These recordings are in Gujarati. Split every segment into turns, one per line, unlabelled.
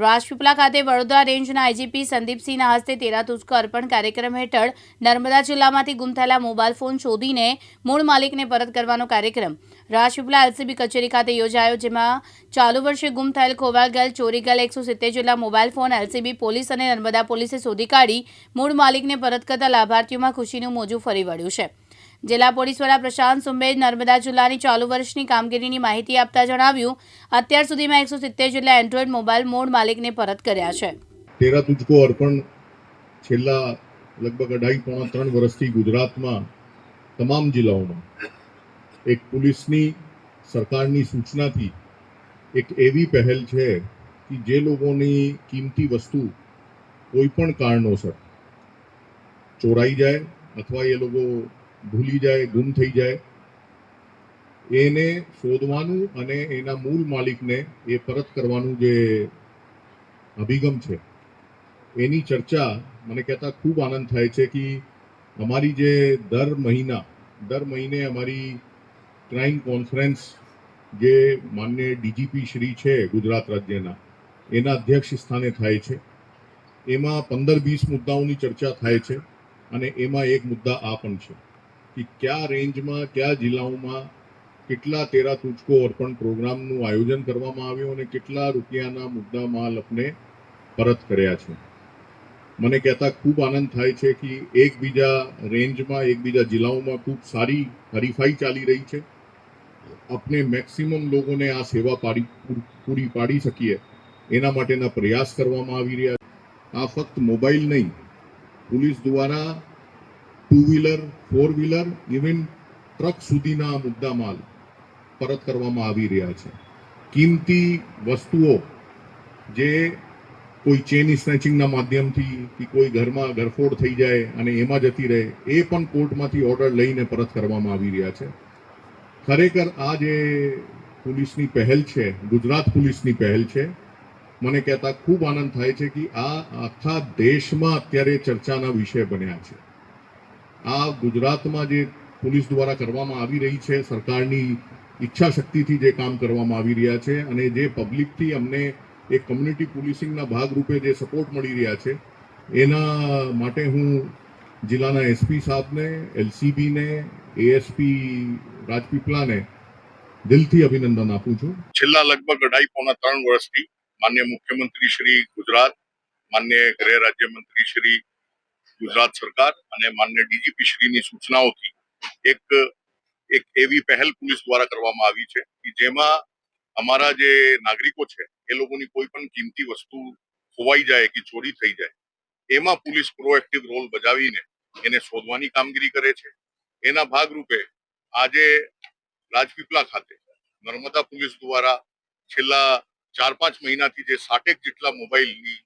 રાજપીપળા ખાતે વડોદરા રેન્જના આઈજીપી સંદીપસિંહના હસ્તે તેરા તુસ્કો અર્પણ કાર્યક્રમ હેઠળ નર્મદા જિલ્લામાંથી ગુમ થયેલા મોબાઈલ ફોન શોધીને મૂળ માલિકને પરત કરવાનો કાર્યક્રમ. રાજપીપલા એલસીબી કચેરી ખાતે યોજાયો, જેમાં ચાલુ વર્ષે ગુમ થયેલ ખોવાઈ ગયેલ ચોરી ગયેલ એકસો સિત્તેર જેટલા મોબાઈલ ફોન એલસીબી પોલીસ અને નર્મદા પોલીસે શોધી કાઢી મૂળ માલિકને પરત કરતા લાભાર્થીઓમાં ખુશીનું મોજું ફરી વળ્યું છે. જિલ્લા પોલીસ વડા પ્રશાંત સુંબે નર્મદા જિલ્લાની ચાલુ વર્ષની કામગીરીની માહિતી આપતા જણાવ્યું, અત્યાર સુધીમાં એકસો સિત્તેર જેટલા એન્ડ્રોઈડ મોબાઈલ મૂળ માલિકને પરત કર્યા છે.
તેરા તુજકો અર્પણ છેલ્લા લગભગ અઢાઈ પોણા ત્રણ વર્ષથી ગુજરાતમાં તમામ જિલ્લાઓમાં. એક પોલીસની સરકારની સૂચનાથી એક એવી પહેલ છે કે જે લોકોની કિંમતી વસ્તુ કોઈ પણ કારણોસર ચોરાઈ જાય અથવા એ લોકો ભૂલી જાય, ગુમ થઈ જાય. એને શોધવાનું અને એના મૂળ માલિકને એ પરત કરવાનું જે અભિગમ છે, એની ચર્ચા મને કહેતા ખૂબ આનંદ થાય છે કે અમારી જે દર મહિના, દર મહિને અમારી ક્રાઇમ કોન્ફરન્સ જે માન્ય ડીજીપી શ્રી છે ગુજરાત રાજ્યના, એના અધ્યક્ષ સ્થાને થાય છે. એમાં પંદર, વીસ મુદ્દાઓની ચર્ચા થાય છે અને એમાં એક મુદ્દા આ પણ છે. કે કયા રેન્જમાં, કયા જિલ્લાઓમાં કેટલા તેરા તુજકો અર્પણ પ્રોગ્રામનું આયોજન કરવામાં આવ્યું અને કેટલા રૂપિયાના મુદ્દા માલ આપણે પરત કર્યા છે. મને કહેતા ખૂબ આનંદ થાય છે કે એકબીજા રેન્જમાં, એકબીજા જિલ્લાઓમાં ખૂબ સારી હરીફાઈ ચાલી રહી છે. આપણે મેક્સિમમ લોકોને આ સેવા પાડી, પૂરી પાડી શકીએ. એના માટેના પ્રયાસ કરવામાં આવી રહ્યા આ ફક્ત મોબાઈલ નહીં, પોલીસ દ્વારા two wheeler four wheeler even truck સુધીના મુદ્દા માલ પરત કરવામાં આવી રહ્યા છે. કિંમતી વસ્તુઓ જે કોઈ ચેન સ્નેચિંગના માધ્યમથી કે કોઈ ઘરમાં ગરફોડ થઈ જાય અને એમાં જતી રહે, એ પણ કોર્ટમાંથી ઓર્ડર લઈને પરત કરવામાં આવી રહ્યા છે. ખરેખર આ જે પોલીસની પહેલ છે, ગુજરાત પોલીસની પહેલ છે, મને કહેતા ખૂબ આનંદ થાય છે કે આ આખા દેશમાં અત્યારે ચર્ચાના વિષય બન્યા છે. આ ગુજરાતમાં જે પોલીસ દ્વારા કરવામાં આવી રહી છે, સરકારની ઈચ્છા શક્તિથી જે કામ કરવામાં આવી રહ્યા છે અને જે પબ્લિકથી અમને એક કમ્યુનિટી પોલીસિંગના ભાગરૂપે જે સપોર્ટ મળી રહ્યા છે, એના માટે હું જિલ્લાના એસપી સાહેબને એલસીબીને એએસપી રાજપીપલાને દિલથી અભિનંદન આપું છું. છેલ્લા લગભગ અઢાઈ, પોણા ત્રણ વર્ષથી માન્ય મુખ્યમંત્રી શ્રી ગુજરાત, માન્ય ગૃહ રાજ્યમંત્રી શ્રી ગુજરાત સરકાર અને માન્ય ડીજીપી શ્રીની સૂચનાઓથી એક એક એવી પહેલ પોલીસ દ્વારા કરવામાં આવી છે કે જેમાં અમારા જે નાગરિકો છે, એ લોકોની કોઈ પણ કિંમતી વસ્તુ ખોવાઈ જાય કે ચોરી થઈ જાય, એમાં પોલીસ પ્રોએક્ટિવ રોલ બજાવીને એને શોધવાની કામગીરી કરે છે. એના ભાગરૂપે આજે રાજપીપળા ખાતે નર્મદા પોલીસ દ્વારા છેલ્લા ચાર પાંચ મહિનાથી જે સાટેક જેટલા મોબાઈલની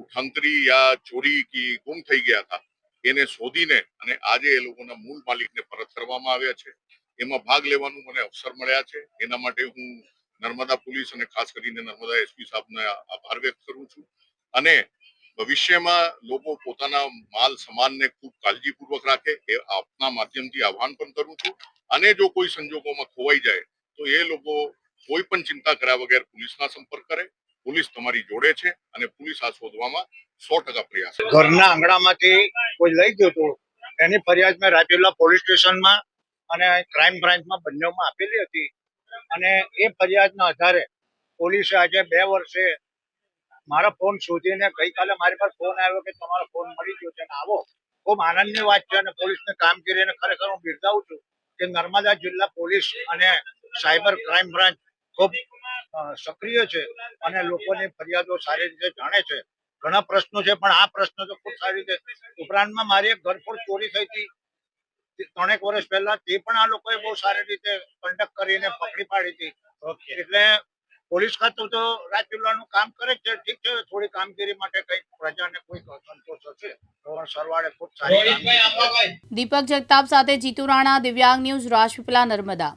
ઉઠાંતરી યા ચોરી કે ગુમ થઈ ગયા હતા, એને શોધીને અને આજે એ લોકોના મૂળ માલિકને પરત કરવામાં આવ્યા છે. એમાં ભાગ લેવાનું મને અવસર મળ્યા છે. એના માટે હું નર્મદા પોલીસ અને ખાસ કરીને નર્મદા એસપી સાહેબને આભાર વ્યક્ત કરું છું. અને ભવિષ્યમાં લોકો પોતાના માલ સામાનને ખૂબ કાળજીપૂર્વક રાખે, એ આપના માધ્યમથી આહવાન પણ કરું છું. અને જો કોઈ સંજોગોમાં ખોવાઈ જાય, તો એ લોકો કોઈ પણ ચિંતા કર્યા વગર પોલીસના સંપર્ક કરે. પોલીસ તમારી જોડે છે અને પોલીસ આ શોધવામાં સો ટકા પ્રયાસ
ઘરના આંગણામાંથી કોઈ લઈ ગયું હતું, એની ફરિયાદ મેં રાજપીપળા પોલીસ સ્ટેશનમાં અને ક્રાઇમ બ્રાન્ચમાં બંનેમાં આપેલી હતી. અને એ ફરિયાદના આધારે પોલીસે આજે બે વર્ષે મારા ફોન શોધીને ગઈકાલે મારી પાસે ફોન આવ્યો કે તમારો ફોન મળી ગયો છે આવો. ખૂબ આનંદની વાત છે અને પોલીસની કામગીરીને ખરેખર હું બિરદાવું છું કે નર્મદા જિલ્લા પોલીસ અને સાયબર ક્રાઇમ બ્રાન્ચ ખૂબ સક્રિય છે અને લોકોની ફરિયાદો સારી રીતે જાણે છે. ઘણા પ્રશ્નો છે પણ આ પ્રશ્ન તો ખૂબ સારી રીતે ઉપરાંતમાં મારી એક ઘરફોડ ચોરી થઈ હતી. ત્રણેક વર્ષ પહેલા તે પણ આ લોકોએ બહુ સારી રીતે કન્ડક્ટ કરીને પકડી પાડી હતી. એટલે પોલીસ ખાતું તો રાજપીપળાનું કામ કરે જ છે ઠીક છે થોડી કામગીરી માટે કંઈક પ્રજાને કોઈ સંતોષ હશે તો સરવાળે ખૂબ સારી છે.
દીપક જગતાપ સાથે જીતુ રાણા દિવ્યાંગ ન્યૂઝ રાજપીપળા નર્મદા.